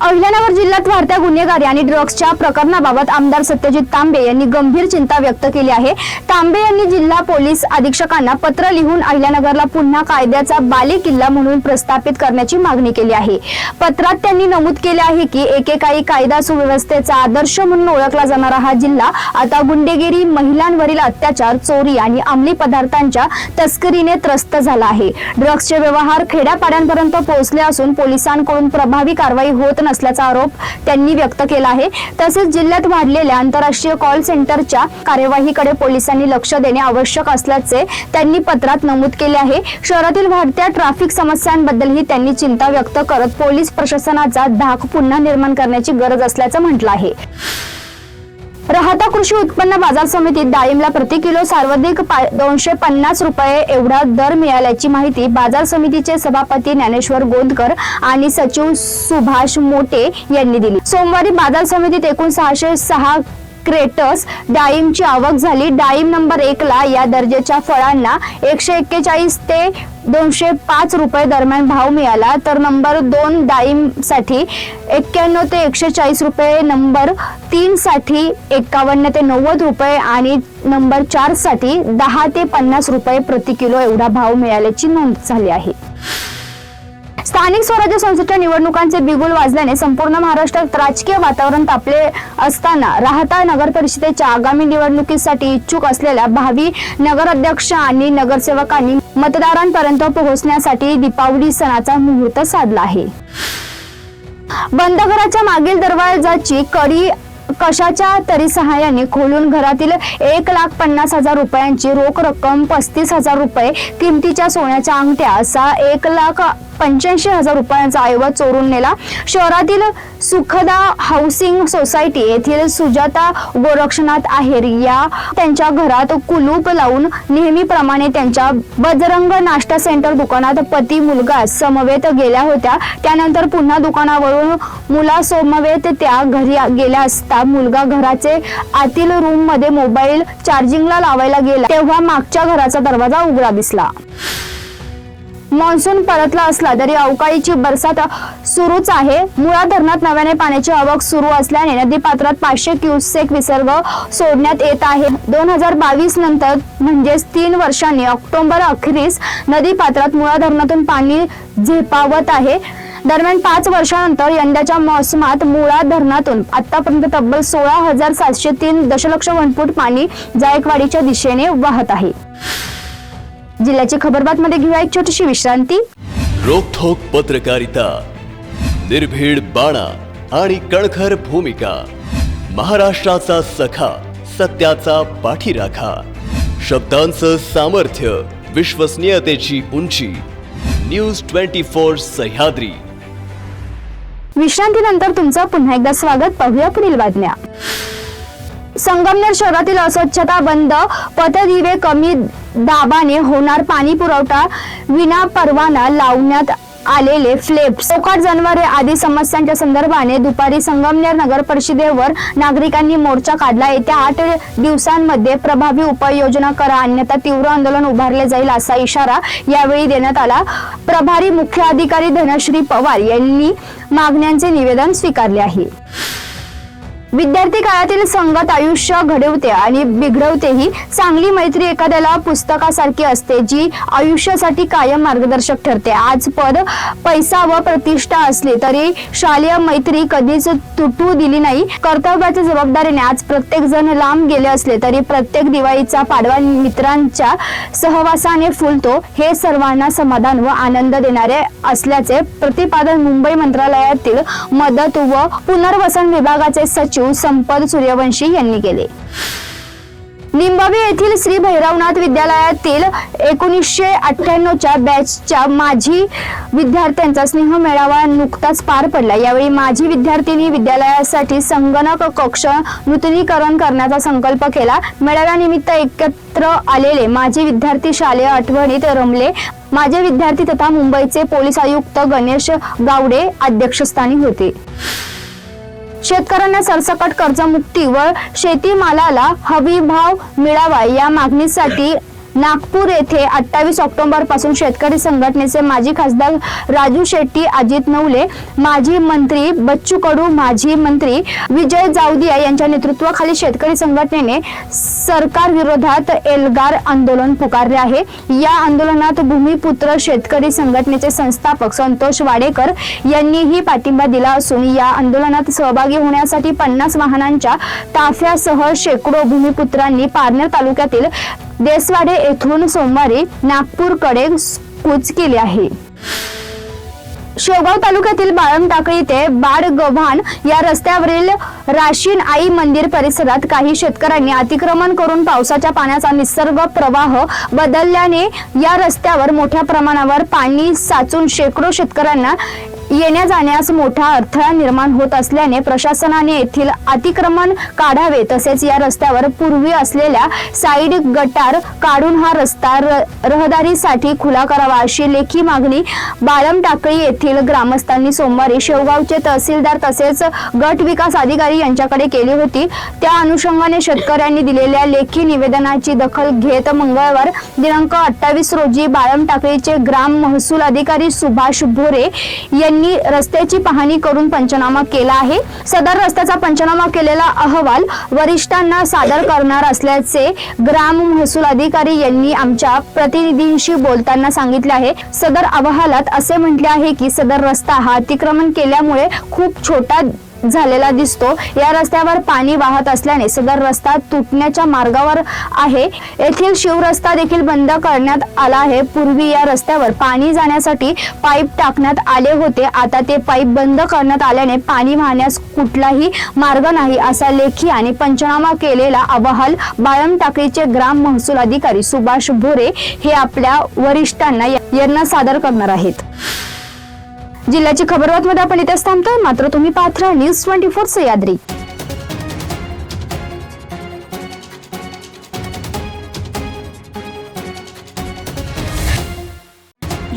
अहिल्यानगर जिल्ह्यात वाढत्या गुन्हेगारी आणि ड्रग्सच्या प्रकरणाबाबत आमदार सत्यजित तांबे यांनी गंभीर चिंता व्यक्त केली आहे. तांबे यांनी जिल्हा पोलीस अधीक्षकांना पत्र लिहून अहिल्यानगरला पुन्हा कायद्याचा बाले किल्ला म्हणून प्रस्थापित करण्याची मागणी केली आहे. पत्रात त्यांनी नमूद केले आहे की एकेकाळी कायदा सुव्यवस्थेचा आदर्श म्हणून ओळखला जाणारा हा जिल्हा आता गुंडेगिरी महिलांवरील अत्याचार चोरी आणि अंमली पदार्थांच्या तस्करीने त्रस्त झाला आहे. ड्रग्सचे व्यवहार खेड्यापाड्यांपर्यंत पोहोचले असून पोलिसांकडून प्रभावी कारवाई होत नसल्याचा आरोप त्यांनी व्यक्त केला आहे. तसेच जिल्ह्यात वाढलेल्या आंतरराष्ट्रीय कॉल सेंटरच्या कार्यवाहीकडे पोलिसांनी लक्ष देणे आवश्यक असल्याचे त्यांनी पत्रात नमूद केले आहे. शहरातील वाढत्या ट्रॅफिक समस्यांबद्दलही त्यांनी चिंता व्यक्त करत पोलीस प्रशासनाचा धाक पुन्हा निर्माण करण्याची गरज असल्याचं म्हटलं आहे. राहता कृषी उत्पन्न बाजार समितीत डाळिंबला प्रति किलो सर्वाधिक पा- दोनशे पन्नास रुपये एवढा दर मिळाल्याची माहिती बाजार समितीचे सभापती ज्ञानेश्वर गोंदकर आणि सचिव सुभाष मोटे यांनी दिली. सोमवारी बाजार समितीत एकूण सहाशे सहा क्रेटस डाळिंबची आवक झाली. डाळिंब नंबर एकला या दर्जाच्या फळांना एकशे एक्केचाळीस ते दोनशे पाच रुपये दरम्यान भाव मिळाला. तर नंबर दोन डाळिंबसाठी एक्क्याण्णव ते एकशे चाळीस रुपये नंबर तीनसाठी एकावन्न ते नव्वद रुपये आणि नंबर चारसाठी दहा ते पन्नास रुपये प्रति किलो एवढा भाव मिळाल्याची नोंद झाली आहे. स्थानिक स्वराज्य संस्थेच्या निवडणुकांचे बिगुल वाजल्याने संपूर्ण महाराष्ट्रात राजकीय वातावरण तापले असताना राहता नगर परिषदेच्या आगामी निवडणुकीसाठी इच्छुक असलेल्या भावी नगराध्यक्ष आणि नगरसेवकांनी मतदारांपर्यंत पोहोचण्यासाठी दीपावली सणाचा मुहूर्त साधला आहे. बंद घराच्या मागील दरवाजाची कडी कशाच्या तरी सहाय्याने खोलून घरातील एक लाख पन्नास हजार रुपयांची रोख रक्कम पस्तीस हजार रुपये किमतीच्या सोन्याच्या अंगठ्या असा एक लाख पंच्याऐंशी हजार रुपयांचा ऐवज चोरून नेला. शहरातील सुखदा हाऊसिंग सोसायटी येथील सुजाता गोरक्षनाथ आहेर या त्यांच्या घरात कुलूप लावून नेहमीप्रमाणे त्यांच्या बजरंग नाश्ता सेंटर दुकानात पती मुलगा समवेत गेल्या होत्या. त्यानंतर पुन्हा दुकानावरून मुलासमवेत त्या घरी गेल्या असता असलेला मुलगा घराचे आतील रूममध्ये मोबाईल चार्जिंगला लावायला गेला. तेव्हा मागच्या घराचा दरवाजा उघडा दिसला. मान्सून परतला असला तरी अवकाळीची बरसात सुरूच आहे. मुळा धरणात नव्याने पाण्याची आवक सुरू असल्याने नदी पात्रात पाचशे क्युसेक विसर्ग सोडण्यात येत आहे. दोन हजार बावीस नंतर म्हणजेच तीन वर्षांनी ऑक्टोबर अखेरीस नदी पात्रात मुळा धरणातून पाणी झेपावत आहे. दरम्यान पाच वर्षानंतर यंदाच्या मोसमात मुळा धरणातून आतापर्यंत तब्बल सोळा हजार सातशे तीन दशलक्ष घनफूट पाणी जायकवाडीच्या दिशेने वाहत आहे. जिल्ह्याची खबरबात मध्ये घेऊया एक छोटीशी विश्रांती. रोखोक पत्रकारिता निर्भीड बाणा आणि कणखर भूमिका महाराष्ट्राचा सखा सत्याचा पाठीराखा शब्दांचं सामर्थ्य विश्वसनीयतेची उंची न्यूज ट्वेंटी फोर सह्याद्री. विश्रांतीनंतर तुमचं पुन्हा एकदा स्वागत पाहूया पुढील बातम्या. संगमनेर शहरातील अस्वच्छता बंद पथदिवे कमी दाबाने होणार पाणी पुरवठा विना परवाना लावण्यात आलेले फ्लेप चौकाट जनावरे आदी समस्यांच्या संदर्भाने दुपारी संगमनेर नगर परिषदेवर नागरिकांनी मोर्चा काढला. येत्या आठ दिवसांमध्ये प्रभावी उपाययोजना करा. अन्यथा तीव्र आंदोलन उभारले जाईल असा इशारा यावेळी देण्यात आला. प्रभारी मुख्य अधिकारी धनश्री पवार यांनी मागण्यांचे निवेदन स्वीकारले आहे. विद्यार्थी काळातील संगत आयुष्य घडवते आणि बिघडवतेही चांगली मैत्री एखाद्याला पुस्तकासारखी असते जी आयुष्यासाठी कायम मार्गदर्शक ठरते. आज पद पैसा व प्रतिष्ठा असली तरी शालेय मैत्री कधीच तुटू दिली नाही. कर्तव्याच्या जबाबदारीने आज प्रत्येक जण लांब गेले असले तरी प्रत्येक दिवाळीचा पाडवा मित्रांच्या सहवासाने फुलतो. हे सर्वांना समाधान व आनंद देणारे असल्याचे प्रतिपादन मुंबई मंत्रालयातील मदत व पुनर्वसन विभागाचे सचिव संपद सूर्यवंशी यांनी केले. निंबावी येथील श्री भैरवनाथ विद्यालयातील एकोणीसशे अठ्ठ्याण्णवच्या बॅचच्या माजी विद्यार्थ्यांचा स्नेह मेळावा नुकताच पार पडला. यावेळी माझी विद्यार्थिनी विद्यालयासाठी संगणक कक्ष नूतनीकरण करण्याचा संकल्प केला. मेळाव्यानिमित्त एकत्र आलेले माझे विद्यार्थी शालेय आठवणीत रमले. माझे विद्यार्थी तथा मुंबईचे पोलीस आयुक्त गणेश गावडे अध्यक्षस्थानी होते. शेतकऱ्यांना सरसकट कर्जमुक्ती व शेतीमालाला हमी भाव मिळावा या मागणीसाठी नागपूर येथे अठ्ठावीस ऑक्टोबरपासून शेतकरी संघटनेचे माजी खासदार राजू शेट्टी अजित नवले माजी मंत्री बच्चू कडू माजी मंत्री विजय जावदिया यांच्या नेतृत्वाखाली शेतकरी संघटनेने सरकार विरोधात एल्गार आंदोलन पुकारले आहे. या आंदोलनात भूमिपुत्र शेतकरी संघटनेचे संस्थापक संतोष वाडेकर यांनीही पाठिंबा दिला असून या आंदोलनात सहभागी होण्यासाठी पन्नास वाहनांच्या ताफ्यासह शेकडो भूमिपुत्रांनी पारनेर तालुक्यातील देसवाडे येथून सोमवारी नागपूरकडे कूच केली आहे. शेवगाव तालुक्यातील बाळमटाकळी ते ते बाडगव्हाण या रस्त्यावरील राशीन आई मंदिर परिसरात काही शेतकऱ्यांनी अतिक्रमण करून पावसाच्या पाण्याचा निसर्ग प्रवाह बदलल्याने या रस्त्यावर मोठ्या प्रमाणावर पाणी साचून शेकडो शेतकऱ्यांना येण्या जाण्यास मोठा अडथळा निर्माण होत असल्याने प्रशासनाने येथील अतिक्रमण काढावे तसेच या रस्त्यावर पूर्वी असलेल्या साईड गटार काढून हा रस्ता रहदारीसाठी खुला करावा अशी लेखी मागणी बालमटाकळी येथील ग्रामस्थांनी सोमवारी शेवगावचे तहसीलदार तसेच गट विकास अधिकारी यांच्याकडे केली होती. त्या अनुषंगाने शेतकऱ्यांनी दिलेल्या लेखी निवेदनाची दखल घेत मंगळवार दिनांक अठ्ठावीस रोजी बाळमटाकळीचे ग्राम महसूल अधिकारी सुभाष भोरे यांनी रस्त्याची पाहणी करून पंचनामा केला आहे. सदर रस्त्याचा पंचनामा केलेला अहवाल वरिष्ठांना सादर करणार असल्याचे ग्राम महसूल अधिकारी यांनी आमच्या प्रतिनिधींशी बोलताना सांगितले आहे. सदर अहवालात असे म्हटले आहे की सदर रस्ता हा अतिक्रमण केल्यामुळे खूप छोटा झालेला दिसतो. या रस्त्यावर पाणी वाहत असल्याने सदर रस्ता तुटण्याच्या मार्गावर आहे. येथील शिवरस्ता देखील बंद करण्यात आला आहे. पूर्वी या रस्त्यावर पाणी जाण्यासाठी पाईप टाकण्यात आले होते. आता ते पाईप बंद करण्यात आल्याने पाणी वाहण्यास कुठलाही मार्ग नाही असा लेखी आणि पंचनामा केलेला अहवाल बाळम टाकळीचे ग्राम महसूल अधिकारी सुभाष भोरे हे आपल्या वरिष्ठांना यांना सादर करणार आहेत. जिल्ह्याची खबरबातमध्ये आपण इथेच थांबतोय मात्र तुम्ही पाहत राहा न्यूज ट्वेंटी फोर सह्याद्री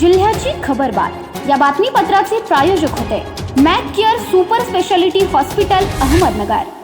जिल्ह्याची खबरबात या बातमीपत्राचे प्रायोजक होते Mac Care super speciality hospital Ahmednagar.